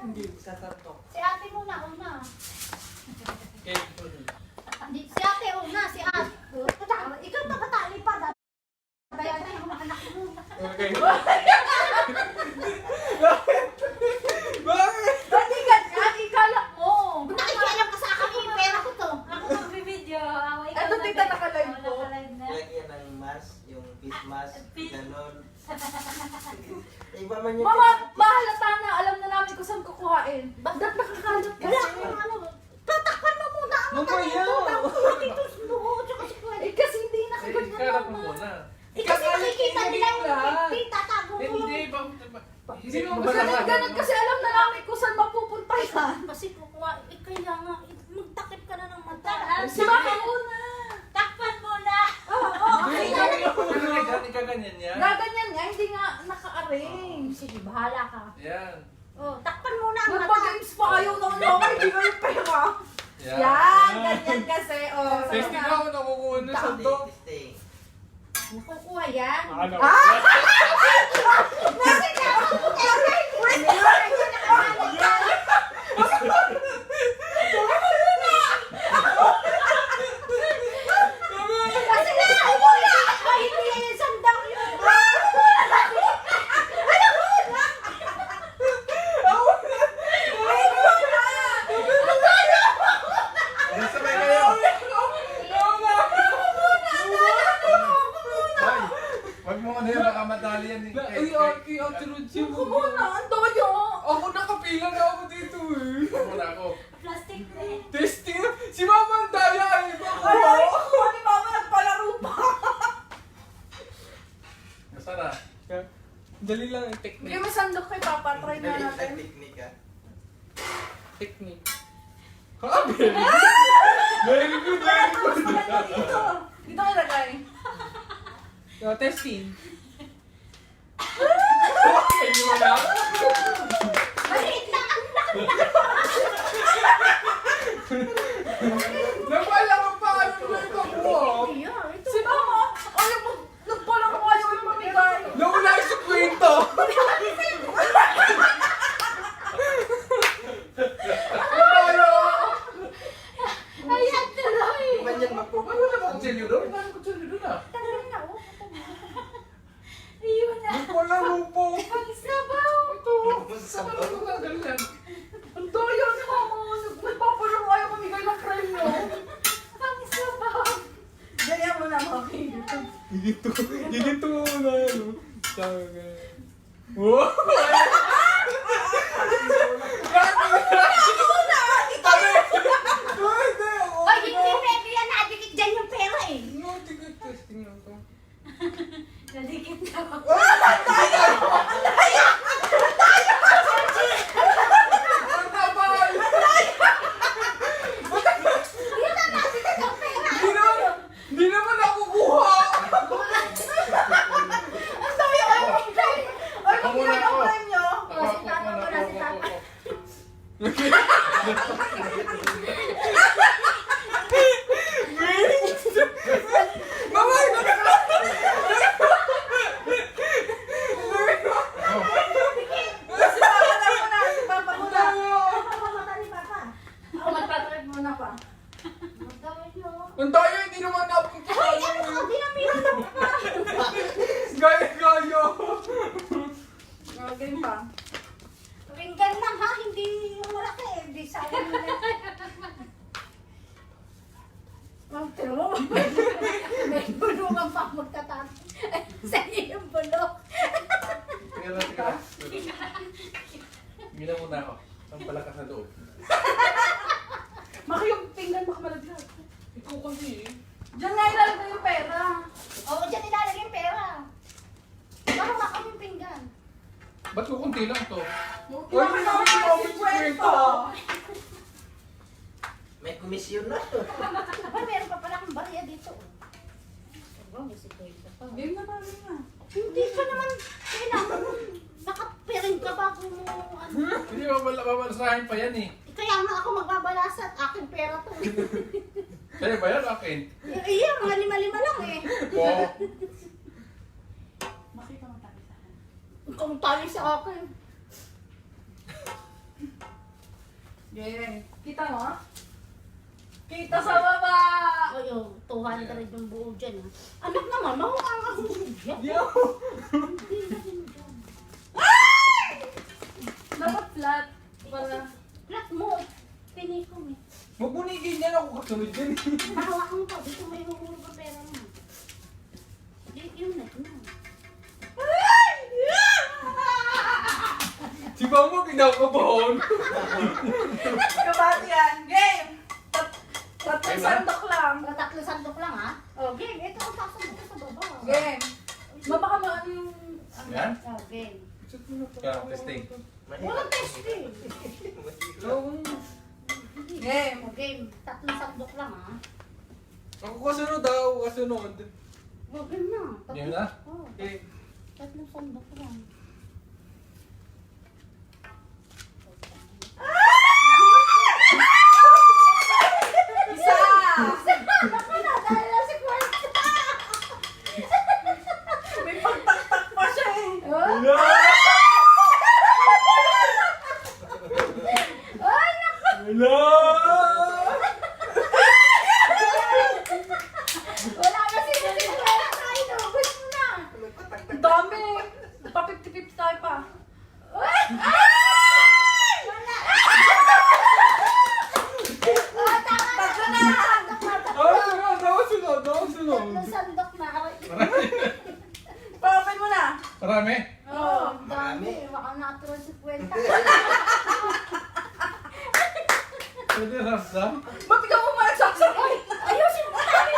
Hindi, sa tatlo. Si ate muna, una. yan kasi, oh. Testing na ako nakukuha na sa to. Nakukuha yan? Ah! Bakit ako? Bakit? Wait! Wait! Wait! mo na yan, baka madali yan. eh. Ay, Kay- ay, kay Ate Ako mo. muna, ang daya! Ako nakapila na ako dito eh. Ako na ako. Plastic na eh. Testing? Si Mama ang daya eh. Ako. Ay, ako ni Mama nagpalaro pa! Nasaan na? Yeah. Dali lang ang Bigyan technique. mo sandok kay Papa, try na Maliit na natin. technique ah. Technique. Grabe! Ah! Very good, very good. Ano dito? Go, Testin. Can you? Naku, alam mo Sa parang gumagal lang. Ang doyo ni mama. Nagpapulong kayo kumigay ng premyo. Ang saba. Gaya mo na maki. Gigit to. Gigit to na. Sabi ko. Wow! Makayong tingnan, makamalaglag. Ikaw kasi eh. Diyan nga ilalagay yung pera. Oo, dyan ilalagay yung pera. Para makam yung pinggan. Ba't kukunti lang to? Yung- Or- Sa'yo ba yan? Akin? Iya, mga lima-lima lang eh. Oo. Makita mo tayo sa akin. Kung tayo sa akin. Jeren, kita mo? Kita sa baba! Ay, oh, 200 yung buo dyan. Anak naman, mahuang ako. Yo! Hindi dyan. Dapat flat. Para... Flat mo. Eh. Pinay ko eh. Huwag mo nigin yan ako kasunod yan. Hawakan mo pa. Dito may huhulog ka pera mo. Di, yun na. yun na. Si Mama kinakabahan. Kabati yan. Game! Tat- Tatlong Game na? sandok lang. Mga tatlo sandok lang ha. O, game. Ito ang sasandok ko sa baba. Game. Ma, baka mo ano yung... Yan? O, game. Yeah, testing. Walang testing. Game. O, game. Tatlong sandok lang ha. Ako kasunod daw, kasunod. O, game na. Tatlo- Game na? O, Okay. tatlong sandok lang. Isa! Naku na, dahil lang si Kwarta. May pagtaktak pa siya eh. Oh, Ay, naku. Wala! Wala na si si Kwarta. Ay, nubos mo na. Ang dami. Pa 50-50 tayo pa. Wala. Oh, tama na. Tatlo na. Sandok na, ako. Pa-open mo na. Marami? Ang dami. Baka natural si Kwarta. Pwede? Ba't ikaw mo magsasakay? Ayusin mo tayo.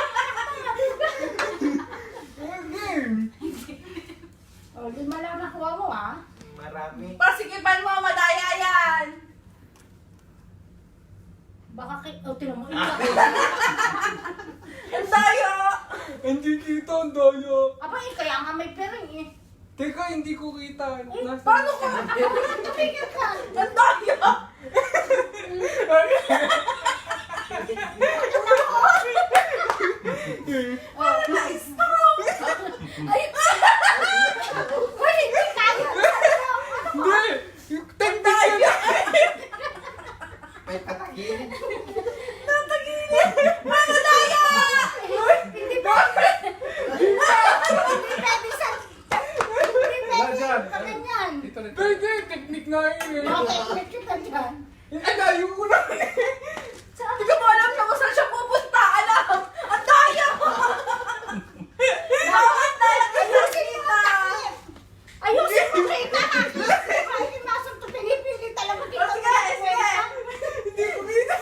Game! Oh, lima lang nakuha mo ah. Marami. Pasikipan mo, madaya yan. Baka kay... Oh, tinan mo. Ikaw. Ang dayo. Hindi kita ang daya. Aba, eh, kaya nga may pering eh. Teka, hindi ko kita. Eh, Nasa- Paano ka? Tumigil ka. Ang dayo. Oh, nice. Ay, Uy, hindi kaya. Hindi! Technique yan! May patagilid. Hindi ba? Hindi pwede sa... Hindi pwede Dyan. sa ganyan. Dito, dito. Hindi, technique na yun eh. Okay, ulit kita dyan. Ang dayo ko na Saan? Hindi ko mo alam na kung saan siya pupunta. Alam. Ang dayo. Bakit na Ayusin mo takip. Ayusin mo kita. Ay, masok to pinipili talaga kita. Oh, sige, sige. Hindi ko kita.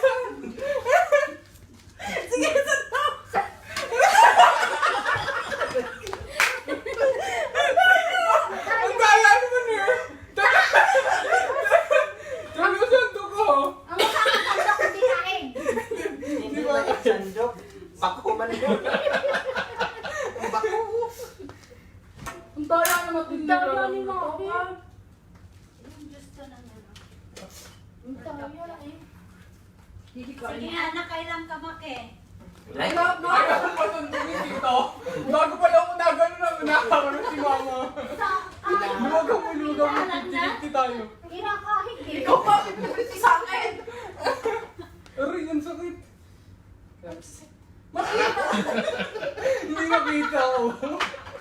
Sige, sandok. Ang daya naman eh. Talusan to ko. Ang makakatanda ko di kain. Hindi ba yung sandok? Bako man yun. Bako. Ang daya naman din Ang daya ni nila. Mami. Yung gusto na ano. Ang daya eh. Sige anak, kailan ka maki? Ay, pa sundungin dito. Bago pa lang una, gano'n na una. si mama. Sa... Ay, Luwag mo, luwag mo. Alam na. Hindi tayo. Kinakahit eh. Ikaw pa, pipiliti sa akin. Aray, ang sakit. Makita. Hindi nakita ko.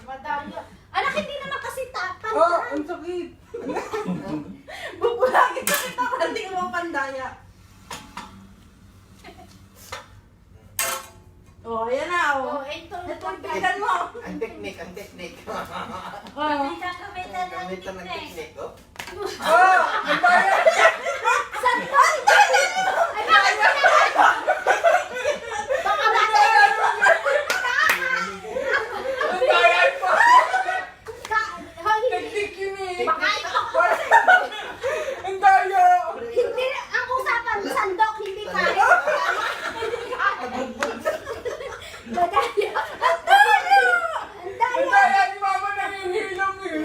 Madaya. Anak, hindi naman kasi tapan. Ah, ang sakit. Bubulagin ka kita, hindi mo pandaya. Oh, ayan na, Oh, oh. ito. Ito ang mo. Ang teknik, ang teknik. Oh. May kakamitan ng Gamitan ng teknik, oh. Ah, ang daya. Saan ka? Ay, bakit ka naman? Baka natin. Ang daya pa. Ka- Hoy, Technique yun eh. Baka ito. Ang daya. Hindi, ang usapan, sandok, hindi kain. Madaya. Ang daya. Ang Ang daya. daya ni mama nangingilam eh.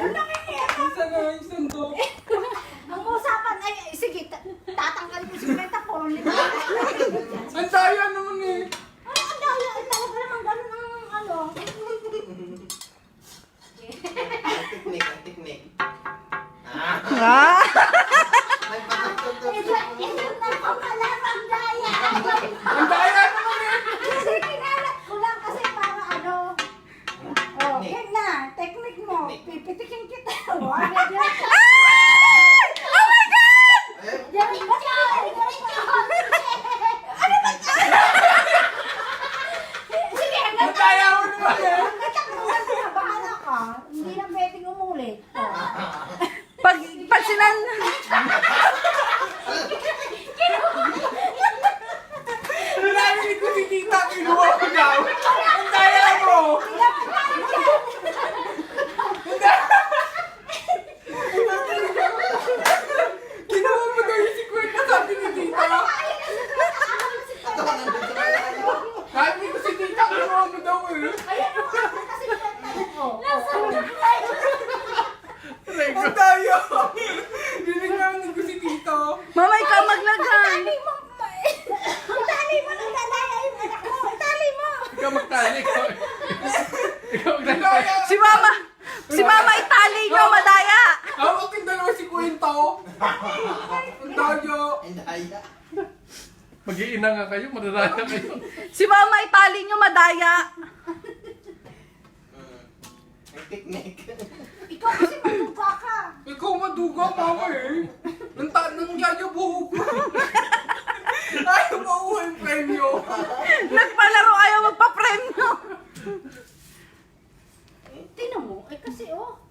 Isa na, isang to. Ang usapan, ito na pamalarang daya. Ang daya naman eh! Kasi kinalat ko lang kasi para ano. Oh, yan na. Technique mo. Pipitikin kita. Oh, ano yan? Oh my God! Yan, yan, Sige, Ang daya mo naman eh! Nagtatakluhan ka na, bahala ka. Hindi na pwedeng umulit. Oh. Pag, pag sinan... Narinig ko si tita, kinuha ko daw! Ang daya mo! Kinuha mo daw yung si Kwenta, sabi ni tita! Sabi ko si tita, kinuha mo daw eh! Ang daya! Dinig namin ko si tita! Mama, ikaw maglagay. Itali mo nang dadaya yung anak mo. Itali mo. Ikaw magtali. Ikaw, ikaw Ang magtali. daya! Si Mama, si Mama itali nyo, madaya. Hawak yung dalawa si Kwenta oh! Ang daya! Ang daya. Mag-iina nga kayo, madadaya kayo. Si Mama itali nyo, madaya. Ang picnic. Ikaw kasi maluka ka. Ikaw maduga, mama eh! Nang ta nang yayabuhog ko! Ayaw mauha yung premyo! Nagpalaro ayaw magpa-premyo. Tingnan mo. Eh kasi oh.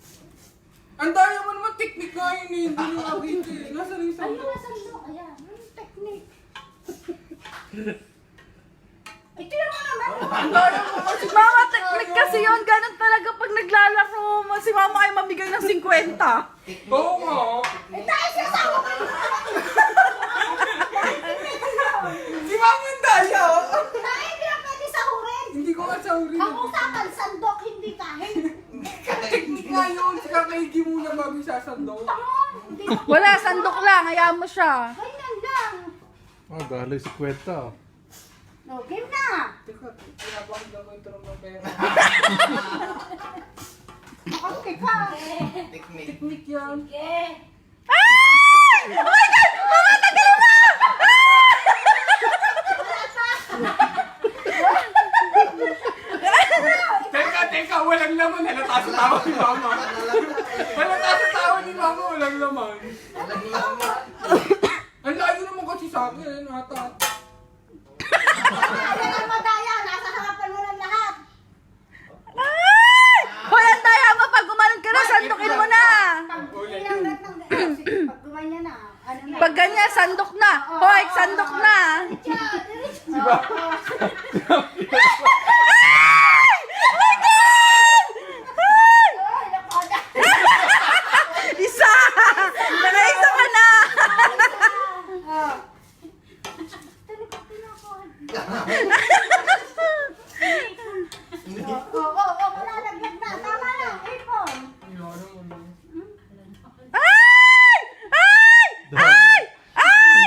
Ang daya mo naman, technique nga yun eh! Hindi nyo nakita eh! Nasa rin sa Ayun na sa ilo. Ayan. Yung technique. Ay, tingnan mo naman. Ang daya mo kasi! Mama, technique kasi yun. Ganun talaga pag naglalaro. Si Mama ay mamigay ng 50. Oo nga! Eh, tayo siya sa ako. Si mama ang daya! oh. Tayo hindi na pwede sahurin. Hindi ko nga sauri. Ang usapan, sandok, hindi kahit. Technique nga yun! Sika kaigi muna bago sasando. Tango. Hindi. Wala, sandok lang. Hayaan mo siya. Ganyan lang. Oh, dali si Kwenta. No, game na. Teka, pinapakit lang ko yung tulong ng pera. Okay ka. Picnic. Technique yan. Sige. Ay! Oh my God! Mama, tagal mo! Teka! Walang laman! Halata sa tawa ni mama! Halata sa tawa ni mama! Walang laman! Walang mama. Ang layo naman kasi sa akin, ata. Ayan ang madaya. Nasa harapan mo ng lahat. Ay! Hoy, ang daya mo. Pag gumanon ka na, sandukin mo na. Pag ilang lahat ng Sige, pag gumanyan na. Ano na? Pag ganyan, sandok na. Hoy, sandok na. Diyan, diretso. Diba? Ay, napada. Isa! Nakaisa ka na! Ah. Tuloy ka pinakawan. Oo, oo, oo, malalaglag na. Tama na, ipon. Ay! Ay! Ay! Ay!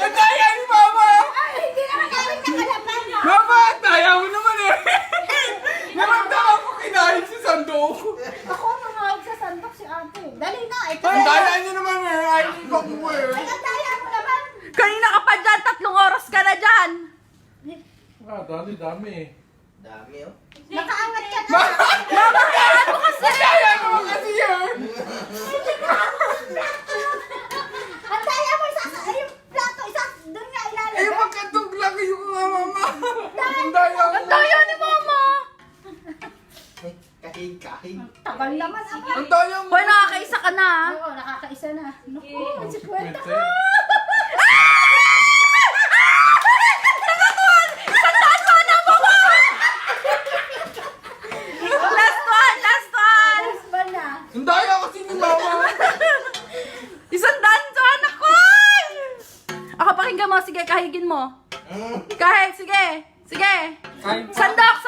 Ang daya ni mama! Ay, hindi naman namin nakalaban. Mama, ang daya mo naman eh! Naramdaman ko kinain si Sandok! Ako tumawag sa sandok si ate. Dali na, ito. Ang daya niyo naman eh! Ay, ko mo Ay, eh! ang daya mo naman. Kanina ka pa dyan, tatlong oras ka na dyan. Ah, dali, dami. Dami oh. Nakaangat ka na. Mama, kaya mo kasi. Daya naman kasi yun! Ang daya mo sa yung plato, isa doon nga Eh, ilalagay. magkatog lang yung nga mama! Ang daya mo! Ang daya ni Mama. Kahig, kahig. Tagal naman ako. Ang daya mo! Hoy, nakakaisa ka na. Oo, nakakaisa na. Naku, si kwenta Kwenta. ko. Last one, last one. Alas ba na? Ang daya kasi ni mama! Isang daan sa anak ko. Ako, pakinggan mo. Sige, kahigin mo. Kahig, sige. Sige. Sandok.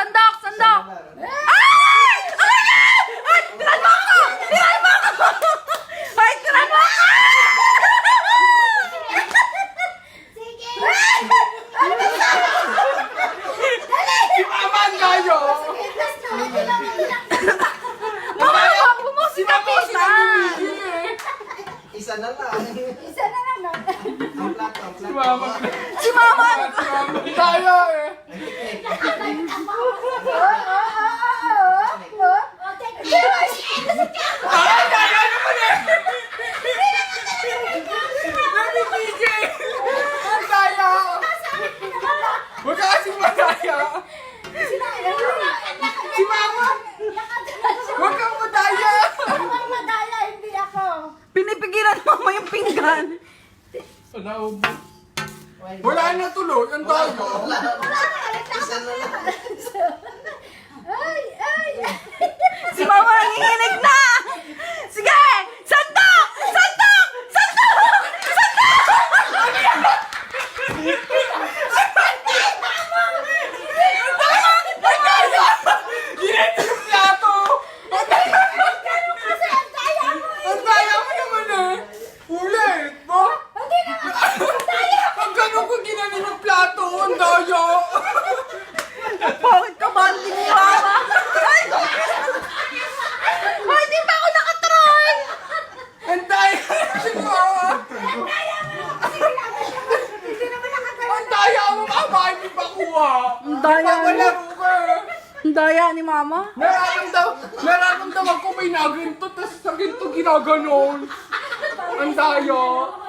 tayo eh. Ay, gagawin mo na! Nabibigay! Ang daya! Huwag ka kasing madaya! Si Mama! Huwag kang madaya! Pinipigilan mo mo yung pinggan! Sa naubos. Wala na tuloy. Ang bago. Wala na. Ay, ay. Si Mama nanginginig na. Sige! ginaganon? Ang daya.